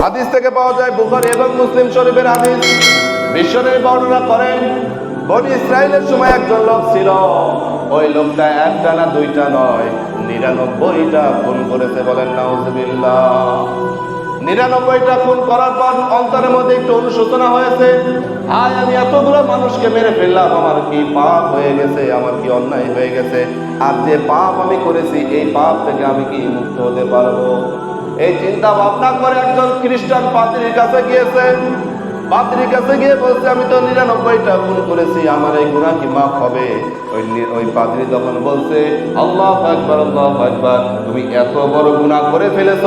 হাদিস থেকে পাওয়া যায় বুখারী এবং মুসলিম শরীফের হাদিস। বিশ্বনবী বর্ণনা করেন, বনি ইসরায়েলের সময় একজন লোক ছিল। ওই লোকটা একটা না দুইটা নয়, নিরানব্বইটা খুন করেছে বলেন নাউজুবিল্লাহ। নিরানব্বইটা খুন করার পর অন্তরের মধ্যে একটু অনুশোচনা হয়েছে, হায়, আমি এতগুলো মানুষকে মেরে ফেললাম, আমার কি পাপ হয়ে গেছে, আমার কি অন্যায় হয়ে গেছে, আর যে পাপ আমি করেছি, এই পাপ থেকে আমি কি মুক্ত হতে পারব? এই চিন্তা ভাবনা করে একজন খ্রিস্টান পাত্রীর কাছে গিয়েছে। পাত্রীর কাছে গিয়ে বলছে, আমি তো নিরানব্বইটা খুন করেছি, আমার এই গুণা কি মাফ হবে? ওই ওই তখন বলছে, আল্লাহ একবার আল্লাহ একবার তুমি এত বড় গুণা করে ফেলেছ,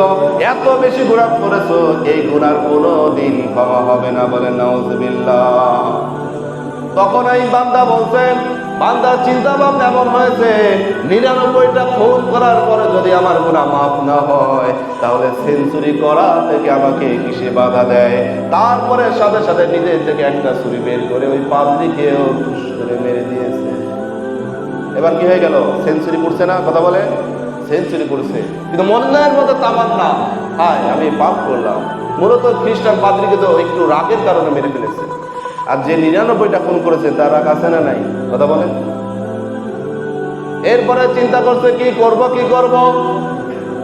এত বেশি গুণা করেছ, এই গুণার কোনো দিন ক্ষমা হবে না বলে নাউজুবিল্লাহ। তখন এই বান্দা বলছেন বান্দার চিন্তা ভাবনা এমন হয়েছে, নিরানব্বইটা ফোন করার পরে যদি আমার গুণা মাফ না হয়, তাহলে সেঞ্চুরি করা থেকে আমাকে কিসে বাধা দেয়? তারপরে সাথে সাথে নিজের থেকে একটা ছুরি বের করে ওই পাবলিকেও ঠুস করে মেরে দিয়েছে। এবার কি হয়ে গেল? সেঞ্চুরি পড়ছে না? কথা বলে? সেঞ্চুরি পড়ছে কিন্তু মনের মধ্যে তামান্না, হায়, আমি পাপ করলাম। মূলত খ্রিস্টান পাদ্রীকে তো একটু রাগের কারণে মেরে ফেলেছে। আর যে নিরানব্বইটা খুন করেছে, তার আছে না নাই? কথা বলেন। এরপরে চিন্তা করছে, কি করব কি করব?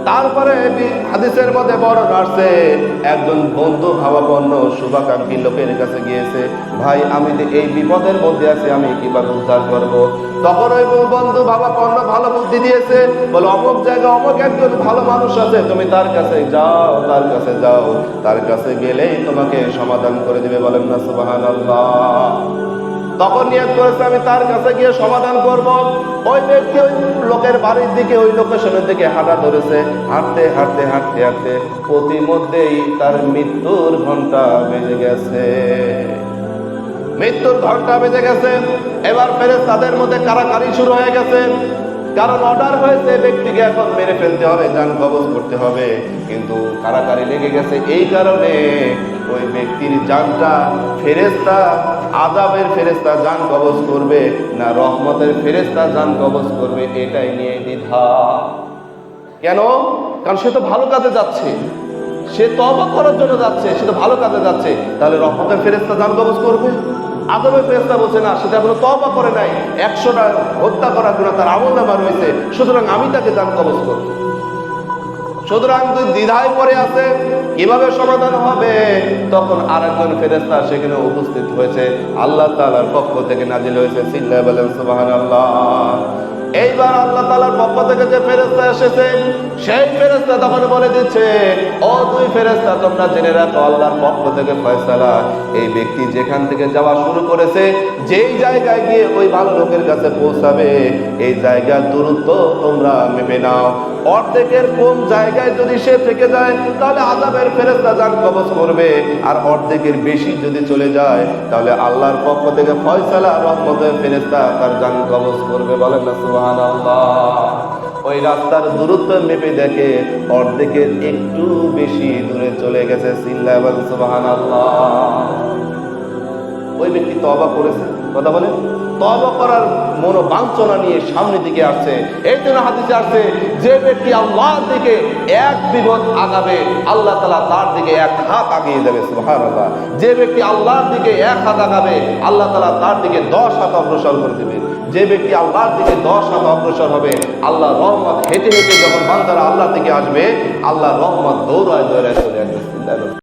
তারপরে হাদিসের মধ্যে বড় আসছে, একজন বন্ধু ভাবাপন্ন, শুভাকাঙ্ক্ষী লোকের কাছে গিয়েছে, ভাই, আমি যে এই বিপদের মধ্যে আছি, আমি কীভাবে উদ্ধার করব? তখন ওই বন্ধু ভাবাপন্ন ভালো বুদ্ধি দিয়েছে, বলে, অমুক জায়গায় অমুক একজন ভালো মানুষ আছে, তুমি তার কাছে যাও, তার কাছে যাও, তার কাছে গেলেই তোমাকে সমাধান করে দিবে। বলেন না সুবাহান তখন নিয়ত করেছে, আমি তার কাছে গিয়ে সমাধান করব। ওই ব্যক্তি ওই লোকের বাড়ির দিকে, ওই লোকেশনের দিকে হাঁটা ধরেছে। হাঁটতে হাঁটতে হাঁটতে হাঁটতে প্রতিমধ্যেই তার মৃত্যুর ঘণ্টা বেজে গেছে। মৃত্যুর ঘণ্টা বেজে গেছে। এবার ফেরে তাদের মধ্যে কারাকারি শুরু হয়ে গেছে। কারণ অর্ডার হয়েছে, ব্যক্তিকে এখন মেরে ফেলতে হবে যান কবজ করতে হবে। কিন্তু কারাকারি লেগে গেছে এই কারণে ওই ব্যক্তির জানটা ফেরেস্তা আজাবের ফেরেস্তা জান কবজ করবে না রহমতের ফেরেস্তা জান কবজ করবে, এটাই নিয়ে দ্বিধা। কেন? কারণ সে তো ভালো কাজে যাচ্ছে। সে তবা করার জন্য যাচ্ছে, সে তো ভালো কাজে যাচ্ছে। তাহলে রহমতের ফেরেস্তা জান কবজ করবে? আদমের ফেরেস্তা বলছে, না, সেটা এখনও তবা করে নাই। একশোটা হত্যা করার গুণা তার আমল নামা রয়েছে। সুতরাং আমি তাকে দান কবজ করব। সুতরাং তুই দ্বিধায় পরে আছে, কীভাবে সমাধান হবে? তখন আর একজন ফেরেস্তা সেখানে উপস্থিত হয়েছে। আল্লাহ তালার পক্ষ থেকে নাজিল হয়েছে। সিল্লা বলেন, সুবহানাল্লাহ। এইবার আল্লাহ তাআলার পক্ষ থেকে যে ফেরেস্তা এসেছে, সেই ফেরেস্তা তখন বলে দিচ্ছে, ও তুই ফেরেস্তা তোমরা জেনে রাখো, আল্লাহর পক্ষ থেকে ফয়সালা। এই ব্যক্তি যেখান থেকে যাওয়া শুরু করেছে, যেই জায়গায় গিয়ে ওই ভালো লোকের কাছে পৌঁছাবে, এই জায়গার দূরত্ব তোমরা মেপে নাও। অর্ধেকের কোন জায়গায় যদি সে থেকে যায়, তাহলে আজাবের ফেরেস্তা যান কবজ করবে। আর অর্ধেকের বেশি যদি চলে যায়, তাহলে আল্লাহর পক্ষ থেকে ফয়সালা, রহমতের ফেরেস্তা তার যান কবজ করবে। বলেন না ওই রাস্তার দূরত্ব মেপে দেখে অর্ধেকের একটু বেশি দূরে চলে গেছে ওই ব্যক্তি তবা করেছে। কথা বলে? তবা করার মনোবাঞ্ছনা নিয়ে দিকে আসছে। এই জন্য হাদিসে আসছে, যে ব্যক্তি আল্লাহর দিকে এক বিপদ আগাবে, আল্লাহ তালা তার দিকে এক হাত আগিয়ে দেবে সুহান যে ব্যক্তি আল্লাহর দিকে এক হাত আগাবে, আল্লাহ তালা তার দিকে দশ হাত অগ্রসর করে দেবে। যে ব্যক্তি আল্লাহর দিকে দশ হাত অগ্রসর হবে আল্লাহ রহমত হেঁটে হেঁটে যখন বান্দারা আল্লাহ থেকে আসবে আল্লাহ রহমত দৌড়ায় দৌড়ায় চলে আসবে।